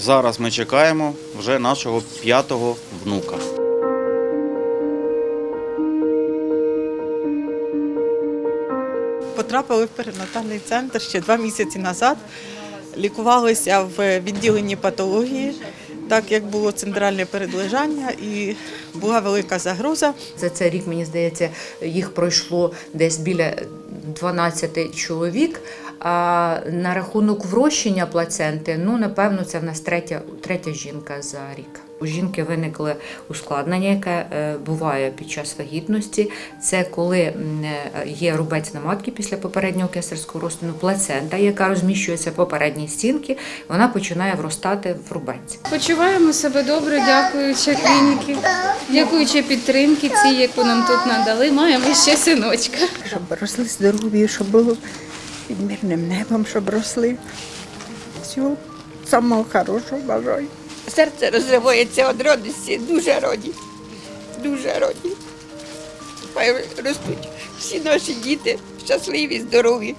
Зараз ми чекаємо вже нашого п'ятого внука. Потрапили в перинатальний центр ще два місяці назад. Лікувалися в відділенні патології, так як було центральне передлежання і була велика загроза. За цей рік, мені здається, їх пройшло десь біля 12 чоловік. А на рахунок врощення плаценти, ну напевно, це в нас третя, третя жінка за рік. У жінки виникли ускладнення, яке е, буває під час вагітності. Це коли е, є рубець на матці після попереднього кесарського розтину, плацента, яка розміщується в попередній стінки, вона починає вростати в рубець. Почуваємо себе добре, дякуючи клініки, дякуючи підтримки цій, яку нам тут надали. Маємо ще синочка. щоб росли здорові, щоб було під мирним небом, щоб росли. Всього самого хорошого бажаю. Серце розривається від радості, дуже раді. Дуже раді. Хай ростуть всі наші діти щасливі, здорові.